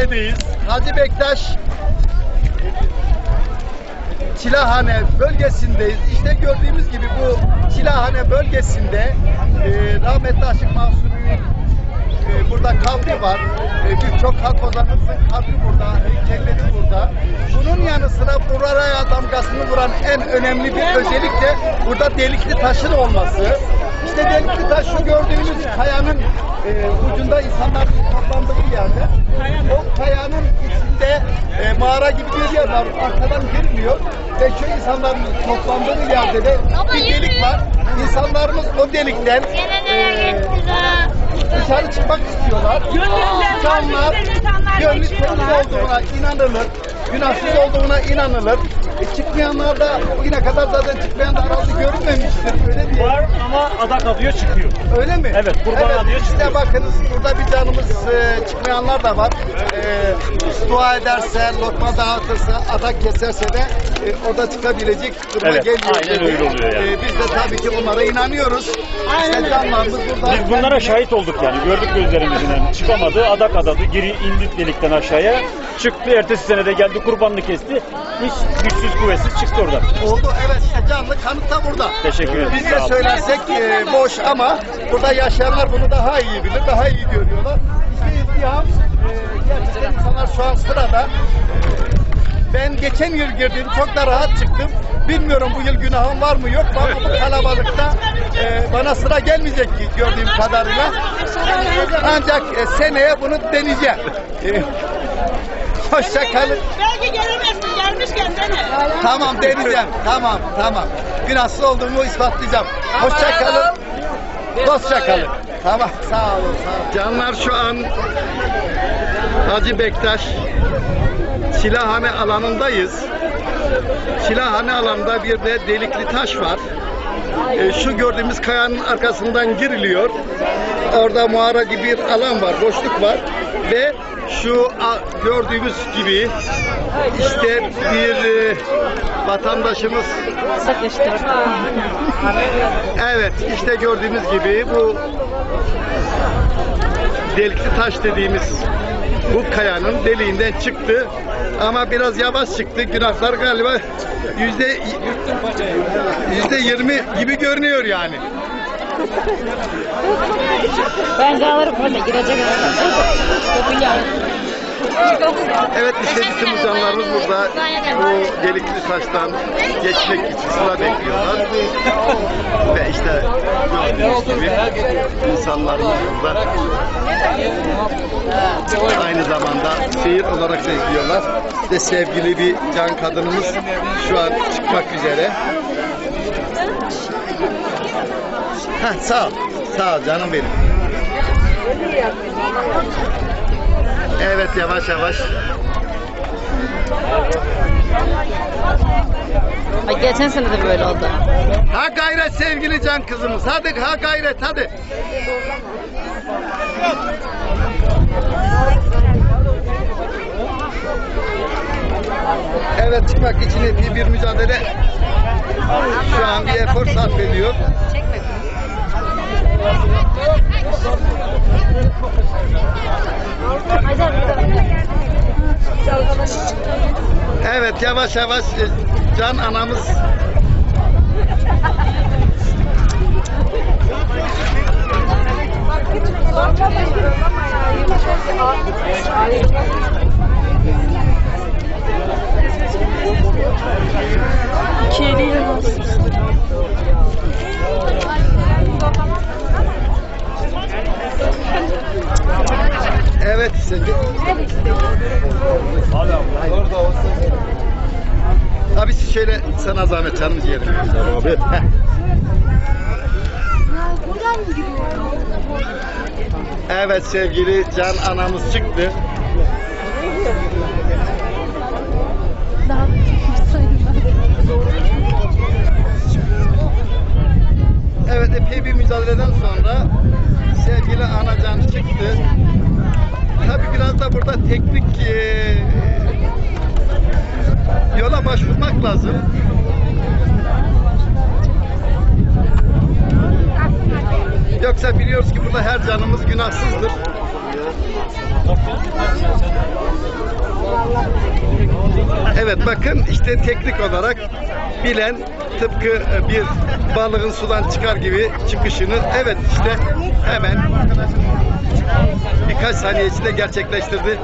Çilahane'deyiz. Hacı Bektaş Çilahane bölgesindeyiz. İşte gördüğümüz gibi bu Çilahane bölgesinde e, rahmetli Aşık Mansur'un e, burada kabri var. E, Birçok halk ozanımızın kabri burada, heykelleri burada. Bunun yanı sıra buraya damgasını vuran en önemli bir özellik de burada delikli taşın olması. İşte delikli taş şu gördüğünüz kayanın e, ucunda insanlar toplandığı yerde. O kayanın içinde e, mağara gibi bir yer var. Arkadan girmiyor. Ve şu insanların toplandığı yerde de bir delik var. İnsanlarımız o delikten e, dışarı çıkmak istiyorlar. İnsanlar gönlü temiz olduğuna inanılır. Günahsız olduğuna inanılır. E, çıkmayanlar da bugüne kadar zaten çıkmayan da arazi görünmemiştir. Öyle diye. Var ama adak adıyor çıkıyor. Öyle mi? Evet, kurban adıyor işte çıkıyor. bakınız burada bir canımız e, çıkmayanlar da var. E, dua ederse, lokma dağıtırsa, adak keserse de e, orada çıkabilecek duruma Evet, geliyor. aynen öyle oluyor yani. E, biz de tabii ki onlara inanıyoruz. Canlarımız burada. Biz bunlara şahit olduk yani. Gördük gözlerimizle. Çıkamadı, adak adadı. Geri indi delikten aşağıya. Çıktı. Ertesi sene de geldi kurbanını kesti. Hiç güçsüz kuvvetsiz çıktı oradan. Oldu evet işte canlı kanıt da burada. Teşekkür ederim. Biz de söylersek e, boş ama burada yaşayanlar bunu daha iyi bilir, daha iyi görüyorlar. İşte izdiham, e, gerçekten insanlar şu an sırada. Ben geçen yıl girdim, çok da rahat çıktım. Bilmiyorum bu yıl günahım var mı yok mu ama bu kalabalıkta e, bana sıra gelmeyecek ki gördüğüm kadarıyla. Ancak e, seneye bunu deneyeceğim. E, hoşça kalın. Belki gelemezsin gelmişken dene. Tamam deneyeceğim. Tamam tamam. Günahsız olduğumu ispatlayacağım. Hoşça kalın. Dostça kalın. Tamam sağ olun. Sağ olun. Canlar şu an Hacı Bektaş Silahhane alanındayız. Silahhane alanında bir de delikli taş var. E, şu gördüğümüz kayanın arkasından giriliyor. Orada mağara gibi bir alan var, boşluk var ve şu gördüğümüz gibi işte bir e, vatandaşımız Evet, işte gördüğümüz gibi bu delikli taş dediğimiz bu kayanın deliğinden çıktı. Ama biraz yavaş çıktı. Günahlar galiba yüzde yüzde yirmi gibi görünüyor yani. Ben alırım öyle girecek. Evet işte bütün bu canlarımız burada bu delikli taştan geçmek için sıra bekliyorlar. Ve işte gördüğünüz gibi insanlarımız burada aynı zamanda seyir olarak da izliyorlar. Sevgili bir can kadınımız şu an çıkmak üzere. Heh, sağ ol. Sağ ol canım benim. Evet yavaş yavaş. Ay, geçen sene de böyle oldu. Ha gayret sevgili can kızımız. Hadi ha gayret hadi. Evet çıkmak için epey bir mücadele şu an bir efor sarf ediyor. Evet yavaş yavaş e, Can anamız Thank you. Getir. Orada olsun. Abi siz şöyle sana zahmet canım ciğerim. Abi. Heh. Evet sevgili Can anamız çıktı. Evet epey bir mücadeleden sonra sevgili Anacan çıktı. Tabi biraz da burada teknik eee, yola başvurmak lazım. Yoksa biliyoruz ki burada her canımız günahsızdır. Evet bakın işte teknik olarak bilen tıpkı e, bir balığın sudan çıkar gibi çıkışını evet işte hemen birkaç saniye içinde gerçekleştirdi.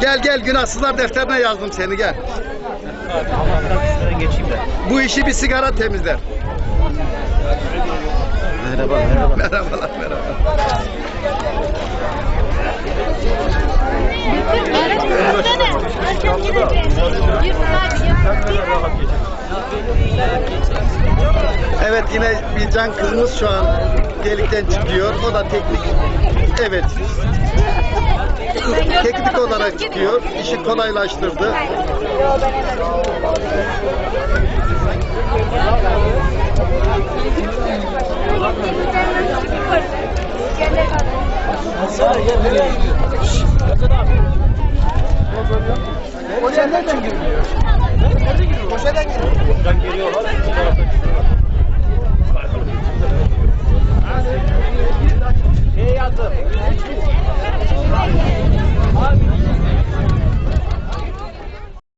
Gel gel günahsızlar defterine yazdım seni gel. Bu işi bir sigara temizler. Merhaba, merhaba. Merhabalar, merhaba. Evet yine bir can kızımız şu an delikten çıkıyor. O da teknik. Evet. Teknik olarak çıkıyor. İşi kolaylaştırdı.